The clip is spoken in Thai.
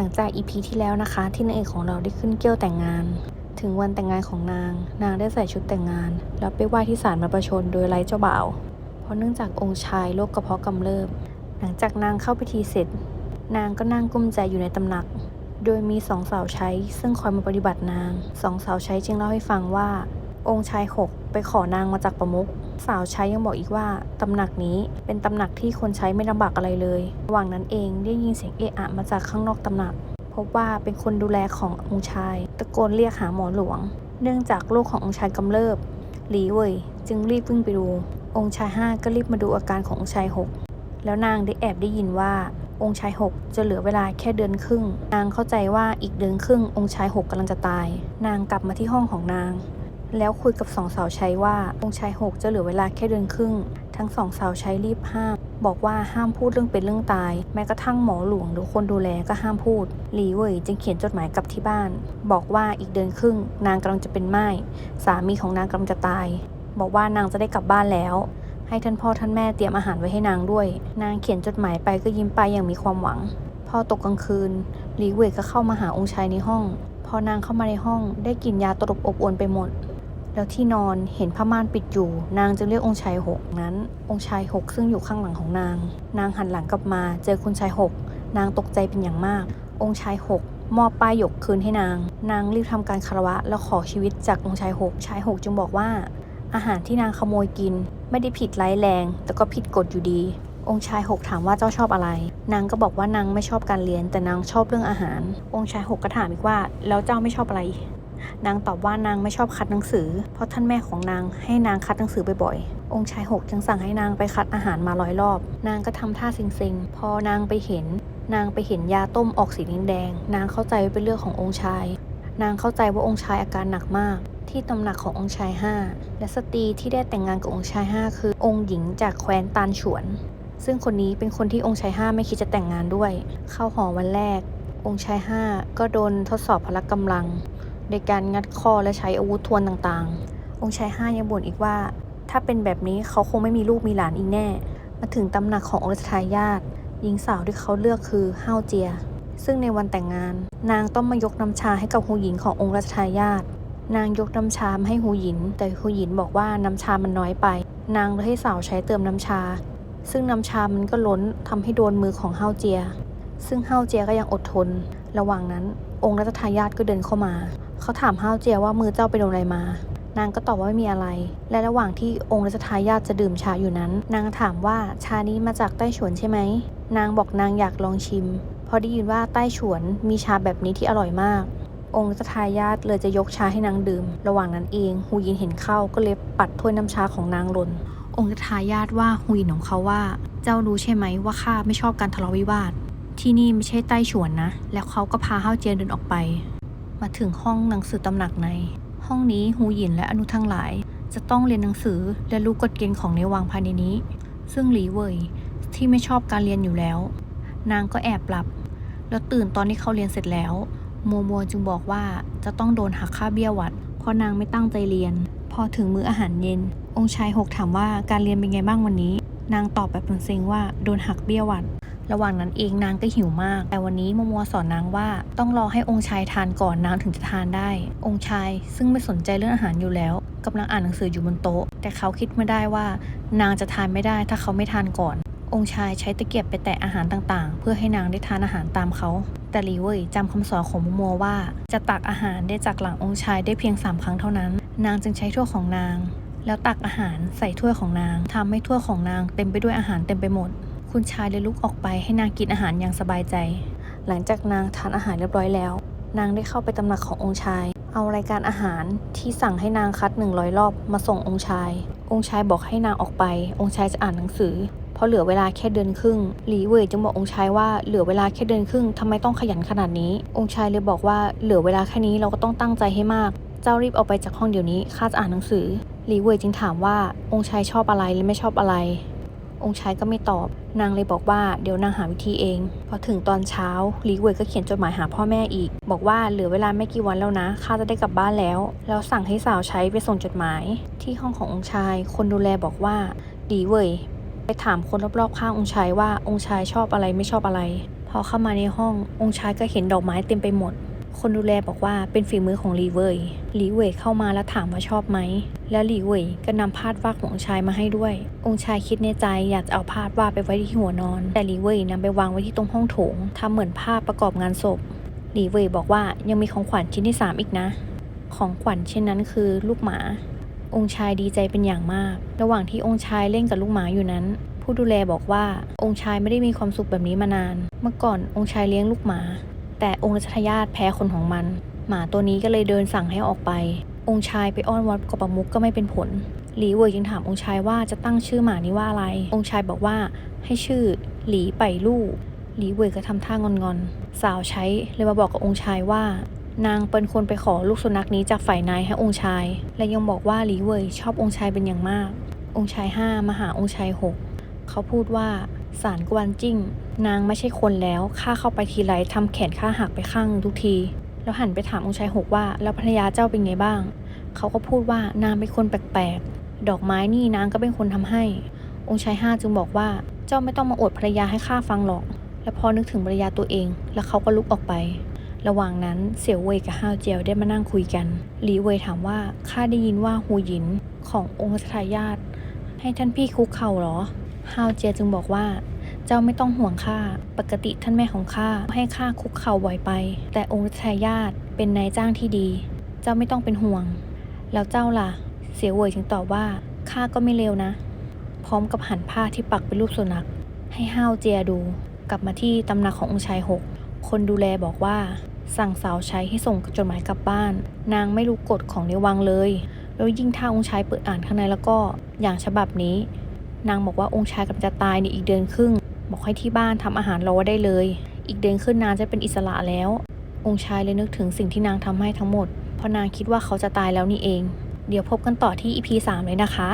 ลังจากอีพีที่แล้วนะคะ ที่นางเอกของเราได้ขึ้นเกี้ยวแต่งงาน ถึงวันแต่งงานของนาง นางได้ใส่ชุดแต่งงาน แล้วไปไหว้ที่ศาลบรรพชนโดยไร้เจ้าบ่าว เพราะเนื่องจากองค์ชายโรคกระเพาะกำเริบ หลังจากนางเข้าพิธีเสร็จ นางก็นั่งกุ้มใจอยู่ในตำหนัก โดยมีสองสาวใช้ ซึ่งคอยมาปฏิบัตินางสองสาวใช้จึงเล่าให้ฟังว่า องค์ชายหกไปขอนางมาจากประมุข สาวใช้ยังบอกอีกว่าตำหนักนี้เป็นตำหนักที่คนใช้ไม่ลำบากอะไรเลย ระหว่างนั้นเองได้ยินเสียงเอะอะมาจากข้างนอกตำหนัก พบว่าเป็นคนดูแลขององค์ชาย ตะโกนเรียกหาหมอหลวง เนื่องจากลูกขององค์ชายกำเริบ หลีเว่ยจึงรีบวิ่งไปดู องค์ชายห้าก็รีบมาดูอาการขององค์ชายหกแล้วนางได้แอบได้ยินว่าองค์ชายหกจะเหลือเวลาแค่เดือนครึ่ง นางเข้าใจว่าอีกเดือนครึ่งองค์ชายหกกำลังจะตาย นางกลับมาที่ห้องของนาง แล้วคุยกับสองสาวใช้ว่าองค์ชายหกจะเหลือเวลาแค่เดือนครึ่ง ทั้งสองสาวใช้รีบห้าม บอกว่าห้ามพูดเรื่องเป็นเรื่องตาย แม้กระทั่งหมอหลวงหรือคนดูแลก็ห้ามพูด หลีเว่ยจึงเขียนจดหมายกลับที่บ้าน บอกว่าอีกเดือนครึ่ง นางกำลังจะเป็นไม้สามีของนางกำลังจะตาย บอกว่านางจะได้กลับบ้านแล้ว ให้ท่านพ่อท่านแม่เตรียมอาหารไว้ให้นางด้วย นางเขียนจดหมายไปก็ยิ้มไปอย่างมีความหวัง พอตกกลางคืนหลีเว่ยก็เข้ามาหาองค์ชายในห้อง พอนางเข้ามาในห้องได้กลิ่นยาตลบอบอวนไปหมด แล้วที่นอนเห็นผ้าม่านปิดอยู่ นางจึงเรียกองค์ชายหกนั้น องค์ชายหกซึ่งอยู่ข้างหลังของนาง นางหันหลังกลับมา เจอคุณชายหกนางตกใจเป็นอย่างมาก องค์ชายหกมอบป้ายหยกคืนให้นาง นางรีบทำการคารวะแล้วขอชีวิตจากองค์ชายหกชายหกจึงบอกว่า อาหารที่นางขโมยกิน ไม่ได้ผิดร้ายแรง แต่ก็ผิดกฎอยู่ดี องค์ชายหกถามว่าเจ้าชอบอะไร นางก็บอกว่านางไม่ชอบการเรียนแต่นางชอบเรื่องอาหาร องค์ชายหกก็ถามอีกว่า แล้วเจ้าไม่ชอบอะไร นางตอบว่านางไม่ชอบคัดหนังสือ เพราะท่านแม่ของนางให้นางคัดหนังสือบ่อยๆ องค์ชายหกจึงสั่งให้นางไปคัดอาหารมาร้อยรอบ นางก็ทำท่าเซ็งๆ พอนางไปเห็น นางไปเห็นยาต้มออกสีแดง นางเข้าใจว่าเป็นเรื่องขององค์ชาย นางเข้าใจว่าองค์ชายอาการหนักมากที่ตำหนักขององค์ชายห้าและสตรีที่ได้แต่งงานกับองค์ชายห้าคือองค์หญิงจากแคว้นตานฉวน ซึ่งคนนี้เป็นคนที่องค์ชายห้าไม่คิดจะแต่งงานด้วย เข้าหอวันแรก องค์ชายห้าก็โดนทดสอบพละกำลัง โดยการงัดคอและใช้อาวุธทวนต่างๆ องค์ชายห้ายังบ่นอีกว่า ถ้าเป็นแบบนี้เขาคงไม่มีลูกมีหลานอีกแน่ มาถึงตำหนักขององค์รัชทายาทหญิงสาวที่เขาเลือกคือห้าวเจีย ซึ่งในวันแต่งงาน นางต้องมายกน้ำชาให้กับหูหญินขององค์รัชทายาทนางยกน้ำชามาให้หูหยิน แต่หูหยินบอกว่าน้ำชามันน้อยไป นางเลยให้สาวใช้เติมน้ำชา ซึ่งน้ำชามันก็ล้นทำให้โดนมือของเฮาเจีย ซึ่งเฮาเจียก็ยังอดทน ระหว่างนั้น องค์รัชทายาทก็เดินเข้ามา เขาถามเฮาเจียว่ามือเจ้าไปโดนอะไรมา นางก็ตอบว่าไม่มีอะไร และระหว่างที่องค์รัชทายาทจะดื่มชาอยู่นั้น นางถามว่าชานี้มาจากใต้ฉวนใช่ไหม นางบอกนางอยากลองชิมเพราะได้ยินว่าใต้ฉวนมีชาแบบนี้ที่อร่อยมาก องค์รัชทายาทเลยจะยกชาให้นางดื่ม ระหว่างนั้นเองหูยินเห็นเข้าก็เลยปัดถ้วยน้ำชาของนางหล่น องค์รัชทายาทว่าหูยินของเขาว่า เจ้ารู้ใช่ไหมว่าข้าไม่ชอบการทะเลาะวิวาทที่นี่ไม่ใช่ใต้ฉวนนะ แล้วเขาก็พาเฮาเจียนเดินออกไป มาถึงห้องหนังสือตำหนักใน ห้องนี้หูหยินและอนุทั้งหลาย จะต้องเรียนหนังสือและรู้กฎเกณฑ์ของในวังภายในนี้ ซึ่งหลีเว่ยที่ไม่ชอบการเรียนอยู่แล้ว นางก็แอบหลับ แล้วตื่นตอนที่เขาเรียนเสร็จแล้วมัวมัวจึงบอกว่าจะต้องโดนหักค่าเบี้ยวัด เพราะนางไม่ตั้งใจเรียน พอถึงมื้ออาหารเย็น องค์ชายหกถามว่าการเรียนเป็นไงบ้างวันนี้ นางตอบแบบเซ็งว่าโดนหักเบี้ยวัด ระหว่างนั้นเองนางก็หิวมาก แต่วันนี้มัวมัวสอนนางว่าต้องรอให้องค์ชายทานก่อนนางถึงจะทานได้ องค์ชายซึ่งไม่สนใจเรื่องอาหารอยู่แล้วกำลังอ่านหนังสืออยู่บนโต๊ะ แต่เขาคิดไม่ได้ว่า นางจะทานไม่ได้ถ้าเขาไม่ทานก่อน องค์ชายใช้ตะเกียบไปแตะอาหารต่างๆ เพื่อให้นางได้ทานอาหารตามเขา แต่ลีเว่ยจำคำสอนของมัวมัวว่า จะตักอาหารได้จากหลังองค์ชายได้เพียงสามครั้งเท่านั้น นางจึงใช้ถ้วยของนาง แล้วตักอาหารใส่ถ้วยของนางทำให้ถ้วยของนางเต็มไปด้วยอาหารเต็มไปหมด คุณชายเลยลุกออกไปให้นางกินอาหารอย่างสบายใจ หลังจากนางทานอาหารเรียบร้อยแล้ว นางได้เข้าไปตำหนักขององค์ชาย เอารายการอาหารที่สั่งให้นางคัด100รอบมาส่งองค์ชาย องค์ชายบอกให้นางออกไป องค์ชายจะอ่านหนังสือ เพราะเหลือเวลาแค่เดือนครึ่ง หลีเว่ยจึงบอกองค์ชายว่าเหลือเวลาแค่เดือนครึ่งทำไมต้องขยันขนาดนี้ องค์ชายเลยบอกว่าเหลือเวลาแค่นี้เราก็ต้องตั้งใจให้มากเจ้ารีบออกไปจากห้องเดี๋ยวนี้ข้าจะอ่านหนังสือหลีเว่ยจึงถามว่าองค์ชายชอบอะไรและไม่ชอบอะไร องค์ชายก็ไม่ตอบ นางเลยบอกว่าเดี๋ยวนางหาวิธีเอง พอถึงตอนเช้าลีเว่ยก็เขียนจดหมายหาพ่อแม่อีก บอกว่าเหลือเวลาไม่กี่วันแล้วนะข้าจะได้กลับบ้านแล้ว แล้วสั่งให้สาวใช้ไปส่งจดหมาย ที่ห้องขององค์ชาย คนดูแลบอกว่าหลีเว่ยไปถามคนรอบๆข้างองค์ชายว่าองค์ชายชอบอะไรไม่ชอบอะไร พอเข้ามาในห้ององค์ชายก็เห็นดอกไม้เต็มไปหมด คนดูแลบอกว่าเป็นฝีมือของหลีเว่ยหลีเว่ยเข้ามาแล้วถามว่าชอบไหม แล้วหลีเว่ยก็นำพาดวาดของชายมาให้ด้วย องค์ชายคิดในใจอยากจะเอาพาดวาดไปไว้ที่หัวนอน แต่หลีเว่ยนำไปวางไว้ที่ตรงห้องโถงทำเหมือนภาพประกอบงานศพ หลีเว่ยบอกว่ายังมีของขวัญชิ้นที่สามอีกนะ ของขวัญเช่นนั้นคือลูกหมา องค์ชายดีใจเป็นอย่างมาก ระหว่างที่องค์ชายเล่นกับลูกหมาอยู่นั้นผู้ดูแลบอกว่าองค์ชายไม่ได้มีความสุขแบบนี้มานาน เมื่อก่อนองค์ชายเลี้ยงลูกหมา แต่องค์รัชทายาทแพ้คนของมัน หมาตัวนี้ก็เลยเดินสั่งให้ออกไป องค์ชายไปอ้อนวอนกบะมุกก็ไม่เป็นผลหลีเว่ยจึงถามองค์ชายว่าจะตั้งชื่อหมานี้ว่าอะไร องค์ชายบอกว่าให้ชื่อหลีไปลู่หลีเว่ยก็ทำท่างอนๆ สาวใช้เลยมาบอกกับองค์ชายว่า นางเป็นคนไปขอลูกสุนัขนี้จากฝ่ายนายให้องค์ชาย และยังบอกว่าหลีเว่ยชอบองค์ชายเป็นอย่างมาก องค์ชายห้ามาหาองค์ชายหกเขาพูดว่า สารกวนจิ้ง นางไม่ใช่คนแล้วข้าเข้าไปทีไรทำแขนข้าหักไปข้างทุกที แล้วหันไปถามองค์ชายหกว่า แล้วภรรยาเจ้าเป็นไงบ้าง เขาก็พูดว่านางเป็นคนแปลกๆ ดอกไม้นี่นางก็เป็นคนทำให้ องค์ชายห้าจึงบอกว่าเจ้าไม่ต้องมาอดภรรยาให้ข้าฟังหรอก และพอนึกถึงภรรยาตัวเอง แล้วเขาก็ลุกออกไป ระหว่างนั้นเสี่ยวเว่ยกับฮาวเจียวได้มานั่งคุยกัน หลีเว่ยถามว่าข้าได้ยินว่าหูหยินขององค์ทายาทให้ท่านพี่คุกเข่าหรอ ฮาวเจียจึงบอกว่า เจ้าไม่ต้องห่วงข้า ปกติท่านแม่ของข้าให้ข้าคุกเข่าบ่อยไป แต่องค์ทายาทเป็นนายจ้างที่ดี เจ้าไม่ต้องเป็นห่วง แล้วเจ้าล่ะ เสียวเว่ยจึงตอบว่าข้าก็ไม่เลวนะ พร้อมกับหันผ้าที่ปักเป็นรูปสุนัข ให้ห้าวเจียดู กลับมาที่ตำหนักขององค์ชายหก คนดูแลบอกว่า สั่งสาวใช้ให้ส่งจดหมายกลับบ้าน นางไม่รู้กฎของในวังเลย แล้วยิ่งถ้าองค์ชายเปิดอ่านข้างในแล้วก็อย่างฉบับนี้ นางบอกว่าองค์ชายกำลังจะตายในอีกเดือนครึ่ง บอกให้ที่บ้านทำอาหารรอไว้ได้เลย อีกเดือนขึ้นนางจะเป็นอิสระแล้ว องค์ชายเลยนึกถึงสิ่งที่นางทำให้ทั้งหมด เพราะนางคิดว่าเขาจะตายแล้วนี่เอง เดี๋ยวพบกันต่อที่ EP 3 เลยนะคะ